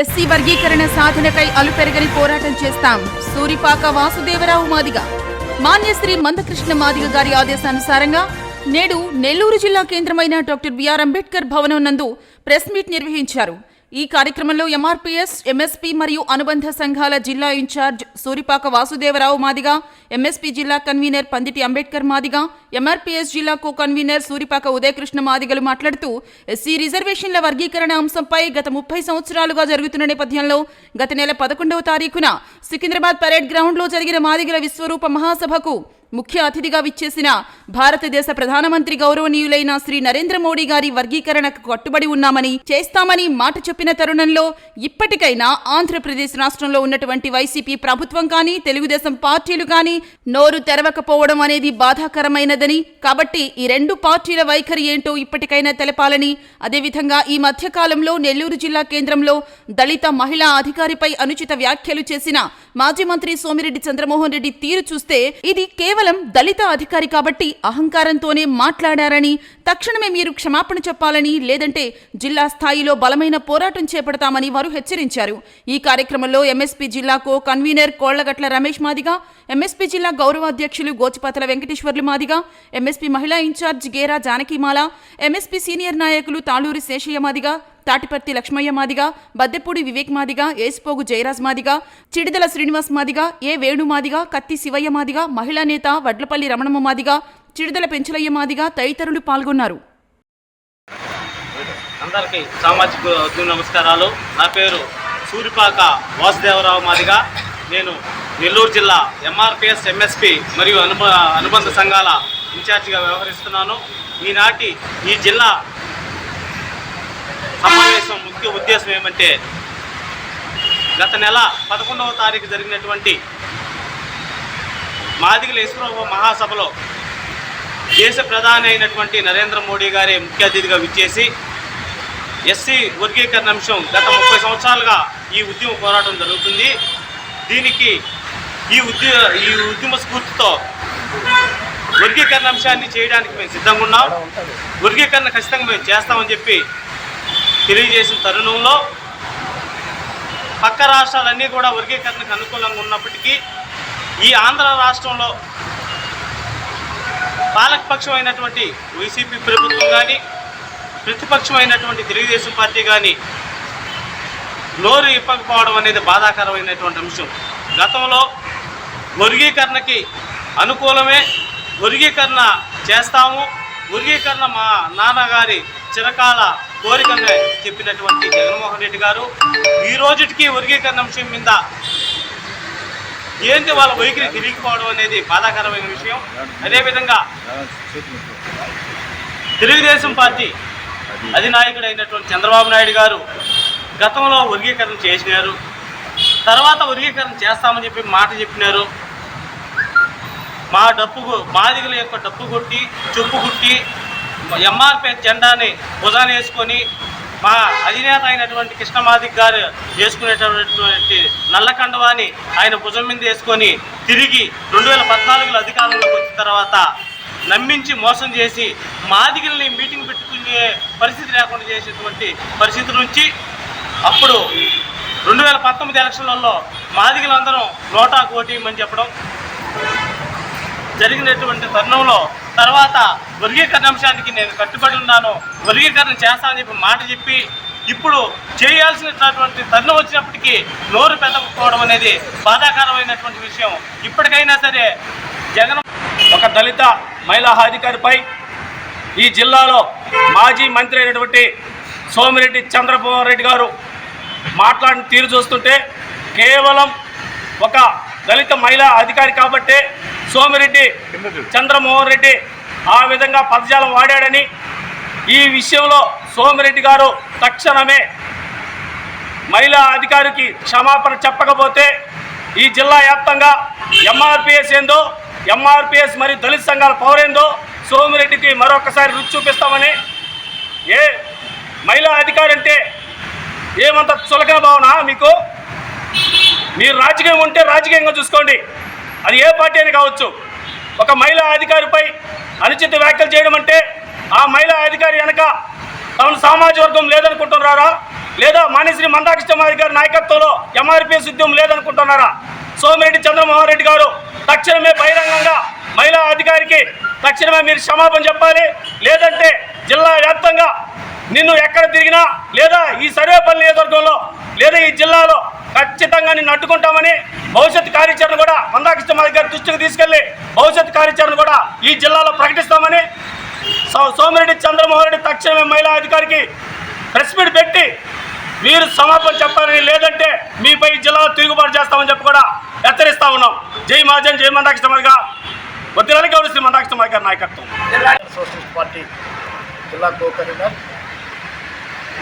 SC వర్గీకరణ సాధనకై అలుపెరగని పోరాటం చేస్తాం. సూరిపాక వాసుదేవరావు మాదిగ. మాన్యశ్రీ మందకృష్ణ మాదిగ గారి ఆదేశానుసారంగా నేడు నెల్లూరు జిల్లా కేంద్రమైన డాక్టర్ బిఆర్ అంబేద్కర్ భవనం నందు ప్రెస్ మీట్ నిర్వహించారు. ఈ కార్యక్రమంలో ఎంఆర్పీఎస్ ఎంఎస్పీ మరియు అనుబంధ సంఘాల జిల్లా ఇన్ఛార్జ్ సూరిపాక వాసుదేవరావు మాదిగా ఎంఎస్పీ జిల్లా కన్వీనర్ పందిటి అంబేద్కర్ మాదిగా ఎంఆర్పీఎస్ జిల్లా కో కన్వీనర్ సూరిపాక ఉదయకృష్ణ మాదిగలు మాట్లాడుతూ ఎస్సీ రిజర్వేషన్ల వర్గీకరణ అంశంపై గత ముప్పై సంవత్సరాలుగా జరుగుతున్న నేపథ్యంలో గత నెల పదకొండవ తారీఖున సికింద్రాబాద్ పరేడ్ గ్రౌండ్లో జరిగిన మాదిగల విశ్వరూప మహాసభకు ముఖ్య అతిథిగా విచ్చేసిన భారతదేశ ప్రధానమంత్రి గౌరవనీయులైన శ్రీ నరేంద్ర మోడీ గారి వర్గీకరణకు కట్టుబడి ఉన్నామని చేస్తామని మాట చెప్పిన తరుణంలో ఇప్పటికైనా ఆంధ్రప్రదేశ్ రాష్ట్రంలో ఉన్నటువంటి వైసీపీ ప్రభుత్వం కానీ తెలుగుదేశం పార్టీలు కానీ నోరు తెరవకపోవడం అనేది బాధాకరమైనదని కాబట్టి ఈ రెండు పార్టీల వైఖరి ఏంటో ఇప్పటికైనా తెలపాలని అదేవిధంగా ఈ మధ్య కాలంలో నెల్లూరు జిల్లా కేంద్రంలో దళిత మహిళా అధికారిపై అనుచిత వ్యాఖ్యలు చేసిన మాజీ మంత్రి సోమిరెడ్డి చంద్రమోహన్ రెడ్డి తీరు చూస్తే ఇది కేవలం దళిత అధికారి కాబట్టి అహంకారంతోనే మాట్లాడారని తక్షణమే మీరు క్షమాపణ చెప్పాలని లేదంటే జిల్లా స్థాయిలో బలమైన పోరాటం చేపడతామని వారు హెచ్చరించారు. ఈ కార్యక్రమంలో ఎంఎస్పీ జిల్లా co convenor Kollagatla Ramesh Madiga MSP జిల్లా గౌరవ అధ్యక్షులు గోచిపాతల వెంకటేశ్వర్లు మాదిగా ఎంఎస్పీ మహిళా incharge Gera Janakimala MSP senior నాయకులు తాళూరి శేషయ్య మాదిగా తాటిపర్తి లక్ష్మయ్య మాదిగా బద్దెపూడి వివేక్ మాదిగా ఏసుపోగు జయరాజ్ మాదిగా చిడిదల శ్రీనివాస్ మాదిగా ఏ వేణు మాదిగా కత్తి శివయ్య మాదిగా మహిళా నేత వడ్లపల్లి రమణమ్మ మాదిగా చిడిదల పెంచలయ్య మాదిగా తదితరులు పాల్గొన్నారు. అందరికీ సామాజిక నమస్కారాలు. నా పేరు సూరిపాక వాసుదేవరావు మాదిగా. నేను నెల్లూరు జిల్లా ఎంఆర్పిఎస్ ఎంఎస్పి మరియు అనుబ అనుబంధ సంఘాల ఇన్ఛార్జిగా వ్యవహరిస్తున్నాను. ఈనాటి ఈ జిల్లా సమావేశం ముఖ్య ఉద్దేశం ఏమంటే గత నెల పదకొండవ తారీఖు జరిగినటువంటి మాదిగల ఇస్రో మహాసభలో దేశ ప్రధాని అయినటువంటి నరేంద్ర మోడీ గారి ముఖ్య అతిథిగా విచ్చేసి ఎస్సీ వర్గీకరణ అంశం గత ముప్పై సంవత్సరాలుగా ఈ ఉద్యమ పోరాటం జరుగుతుంది. దీనికి ఈ ఉద్య ఈ ఉద్యమ స్ఫూర్తితో వర్గీకరణ అంశాన్ని చేయడానికి మేము సిద్ధంగా ఉన్నాం. వర్గీకరణ ఖచ్చితంగా మేము చేస్తామని చెప్పి తెలియజేసిన తరుణంలో పక్క రాష్ట్రాలన్నీ కూడా వర్గీకరణకు అనుకూలంగా ఉన్నప్పటికీ ఈ ఆంధ్ర రాష్ట్రంలో పాలకపక్షమైనటువంటి వైసీపీ ప్రభుత్వం కానీ ప్రతిపక్షమైనటువంటి తెలుగుదేశం పార్టీ కానీ నోరు ఇప్పకపోవడం అనేది బాధాకరమైనటువంటి అంశం. గతంలో వర్గీకరణకి అనుకూలమే వర్గీకరణ చేస్తాము వర్గీకరణ మా నాన్నగారి చిరకాల కోరికగా చెప్పినటువంటి జగన్మోహన్ రెడ్డి గారు ఈ రోజుటికి వర్గీకరణ అంశం మీద ఏంటి వాళ్ళ వైఖరి తిరిగిపోవడం అనేది బాధాకరమైన విషయం. అదేవిధంగా తెలుగుదేశం పార్టీ అధినాయకుడు అయినటువంటి చంద్రబాబు నాయుడు గారు గతంలో వర్గీకరణ చేసినారు. తర్వాత వర్గీకరణ చేస్తామని చెప్పి మాట చెప్పినారు. మా డప్పు గు- మాదిగల యొక్క డప్పు కొట్టి చెప్పు కుట్టి ఎంఆర్పి జెండాని భుజాన వేసుకొని మా అధినేత అయినటువంటి కృష్ణమాదిక్ గారు వేసుకునేటటువంటి నల్ల కండవాని ఆయన భుజం మీద వేసుకొని తిరిగి రెండు వేల పద్నాలుగులో అధికారంలోకి వచ్చిన తర్వాత నమ్మించి మోసం చేసి మాదిగల్ని మీటింగ్ పెట్టుకునే పరిస్థితి లేకుండా చేసేటువంటి పరిస్థితి నుంచి అప్పుడు రెండు వేల పంతొమ్మిది ఎలక్షన్లలో మాదిగలందరం నోటా కోటీమని చెప్పడం జరిగినటువంటి తరుణంలో తర్వాత వర్గీకరణ అంశానికి నేను కట్టుబడి ఉన్నాను. వర్గీకరణ చేస్తానని చెప్పి మాట చెప్పి ఇప్పుడు చేయాల్సినటువంటి తరుణం వచ్చినప్పటికీ నోరు పెద్దకపోవడం అనేది బాధాకరమైనటువంటి విషయం. ఇప్పటికైనా సరే జగన్ ఒక దళిత మహిళా అధికారిపై ఈ జిల్లాలో మాజీ మంత్రి అయినటువంటి సోమిరెడ్డి చంద్రబాబు రెడ్డి గారు మాట్లాడిన తీరు చూస్తుంటే కేవలం ఒక దళిత మహిళా అధికారి కాబట్టే సోమిరెడ్డి చంద్రమోహన్ రెడ్డి ఆ విధంగా పదజాలం వాడాడని ఈ విషయంలో సోమిరెడ్డి గారు తక్షణమే మహిళా అధికారికి క్షమాపణ చెప్పకపోతే ఈ జిల్లా వ్యాప్తంగా ఎంఆర్పిఎస్ ఏందో ఎంఆర్పిఎస్ మరియు దళిత సంఘాల పవర్ ఏందో సోమిరెడ్డికి మరొకసారి రుచి చూపిస్తామని ఏ మహిళా అధికారి అంటే ఏమంత చులకన భావన మీకు? మీరు రాజకీయం ఉంటే రాజకీయంగా చూసుకోండి. అది ఏ పార్టీ అని కావచ్చు. ఒక మహిళా అధికారిపై అనుచిత వ్యాఖ్యలు చేయడం అంటే ఆ మహిళా అధికారి వెనక తమను సామాజిక వర్గం లేదనుకుంటున్నారా? లేదా మానేశ్రీ మందాకృష్ణమారి గారి నాయకత్వంలో ఎంఆర్పిఎస్ ఉద్యమం లేదనుకుంటున్నారా? సోమిరెడ్డి చంద్రమోహన్ రెడ్డి గారు తక్షణమే బహిరంగంగా మహిళా అధికారికి తక్షణమే మీరు క్షమాపణ చెప్పాలి. లేదంటే జిల్లా వ్యాప్తంగా నిన్ను ఎక్కడ తిరిగినా లేదా ఈ సర్వేపల్లి నియోజకవర్గంలో లేదా ఈ జిల్లాలో ఖచ్చితంగా అడ్డుకుంటామని భవిష్యత్ కార్యాచరణ కూడా మందాకృష్ణమారి గారి దృష్టికి తీసుకెళ్ళి భవిష్యత్ కార్యాచరణ కూడా ఈ జిల్లాలో ప్రకటిస్తామని సోమిరెడ్డి చంద్రమోహన్ రెడ్డి తక్షణమే మహిళా అధికారికి ప్రెస్ మీట్ పెట్టి మీరు సమాపం చెప్పాలని లేదంటే మీపై జిల్లాలో తిరుగుబాటు చేస్తామని చెప్పి కూడా హెచ్చరిస్తా ఉన్నాం. జై మహాజన్ జై మందాకృష్ణమారి గారు. వద్దులని గౌరవ శ్రీ మందాకృష్ణమారి గారి నాయకత్వం. సోషలిస్ట్ పార్టీ జిల్లా కో కన్వీనర్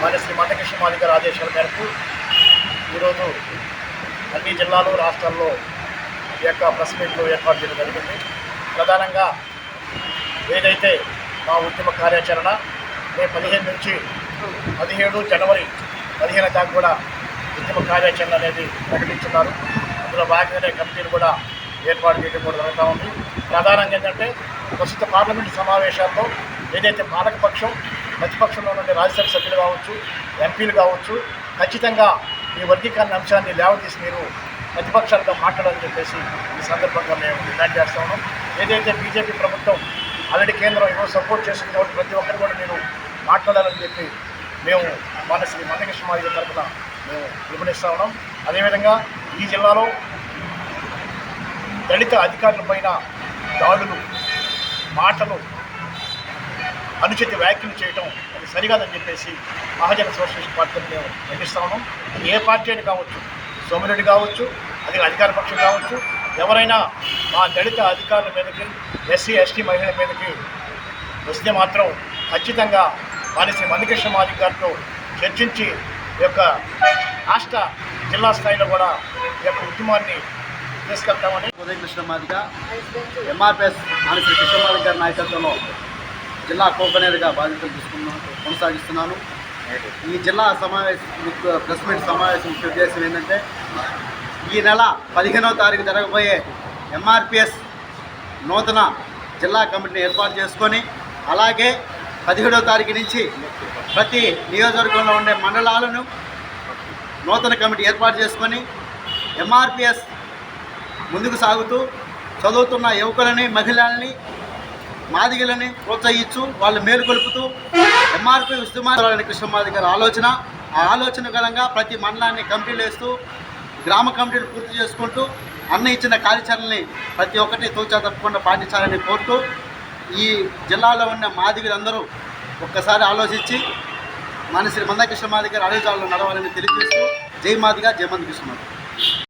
మరి శ్రీ మందకృష్ణ మాది గారి ఆదేశాల మేరకు ఈరోజు అన్ని జిల్లాలు రాష్ట్రాల్లో ఈ యొక్క ప్రెస్ మీట్లు ఏర్పాటు చేయడం జరిగింది. ప్రధానంగా ఏదైతే మా ఉద్యమ కార్యాచరణ మే పదిహేను నుంచి పదిహేడు జనవరి పదిహేను దాకా కూడా ఉద్యమ కార్యాచరణ అనేది ప్రకటించున్నారు. అందులో భాగంగానే కమిటీలు కూడా ఏర్పాటు చేయడం కూడా జరుగుతూ ఉంది. ప్రధానంగా ఏంటంటే ప్రస్తుత పార్లమెంటు సమావేశాల్లో ఏదైతే పాలకపక్షం ప్రతిపక్షంలో నుండి రాజ్యసభ సభ్యులు కావచ్చు ఎంపీలు కావచ్చు ఖచ్చితంగా ఈ వర్గీకరణ అంశాన్ని లేవదీసి మీరు ప్రతిపక్షాలతో మాట్లాడాలని చెప్పేసి ఈ సందర్భంగా మేము డిమాండ్ చేస్తా ఉన్నాం. ఏదైతే బీజేపీ ప్రభుత్వం ఆల్రెడీ కేంద్రం ఈరోజు సపోర్ట్ చేస్తుంది కాబట్టి ప్రతి ఒక్కరు కూడా మీరు మాట్లాడాలని చెప్పి మేము మన శ్రీ మందకృష్ణ మాదిగ తరఫున మేము పిలుపునిస్తా ఉన్నాం. అదేవిధంగా ఈ జిల్లాలో దళిత అధికారులపైన దాడులు మాటలు అనుచిత వ్యాఖ్యలు చేయటం అది సరికాదని చెప్పేసి మహాజన సోషలిస్ట్ పార్టీని మేము ఖండిస్తా ఉన్నాం ఏ పార్టీ అని కావచ్చు సోమిరెడ్డి కావచ్చు అది అధికార పక్షం కావచ్చు ఎవరైనా మా దళిత అధికారుల మీదకి ఎస్సీ ఎస్టీ మహిళల మీదకి వస్తే మాత్రం ఖచ్చితంగా మానేసి మల్లికృష్ణ మాదిక్ గారితో చర్చించి ఈ యొక్క రాష్ట్ర జిల్లా స్థాయిలో కూడా ఈ యొక్క ఉద్యమాన్ని తీసుకెళ్తామని ఉదయ కృష్ణ మాదిగ ఎంఆర్పిఎస్ మానసి కృష్ణమాదిగ గారి నాయకత్వంలో జిల్లా కోఆర్డినేటర్గా బాధ్యతలు తీసుకున్నాను కొనసాగిస్తున్నాను. ఈ జిల్లా సమావేశ ప్రెస్ మీట్ సమావేశం ముఖ్య ఉద్దేశం ఏంటంటే ఈ నెల పదిహేనవ తారీఖు జరగబోయే ఎంఆర్పిఎస్ నూతన జిల్లా కమిటీని ఏర్పాటు చేసుకొని అలాగే పదిహేడవ తారీఖు నుంచి ప్రతి నియోజకవర్గంలో ఉండే మండలాలను నూతన కమిటీ ఏర్పాటు చేసుకొని ఎంఆర్పిఎస్ ముందుకు సాగుతూ చదువుతున్న యువకులని మహిళల్ని మాదిగలని ప్రోత్సహించు వాళ్ళు మేలుకొలుపుతూ ఎంఆర్పి ఉద్యమాలని కృష్ణమాది గారి ఆలోచన. ఆ ఆలోచన గలంగా ప్రతి మండలాన్ని కమిటీలు వేస్తూ గ్రామ కమిటీలు పూర్తి చేసుకుంటూ అన్న ఇచ్చిన కార్యాచరణని ప్రతి ఒక్కటి తూచా తప్పకుండా పాటించాలని కోరుతూ ఈ జిల్లాలో ఉన్న మాదిగలందరూ ఒక్కసారి ఆలోచించి మన శ్రీ మందకృష్ణ మాది గారి అడుగుజాలను నడవాలని తెలియజేస్తూ జై మాదిగా జై మందకృష్ణ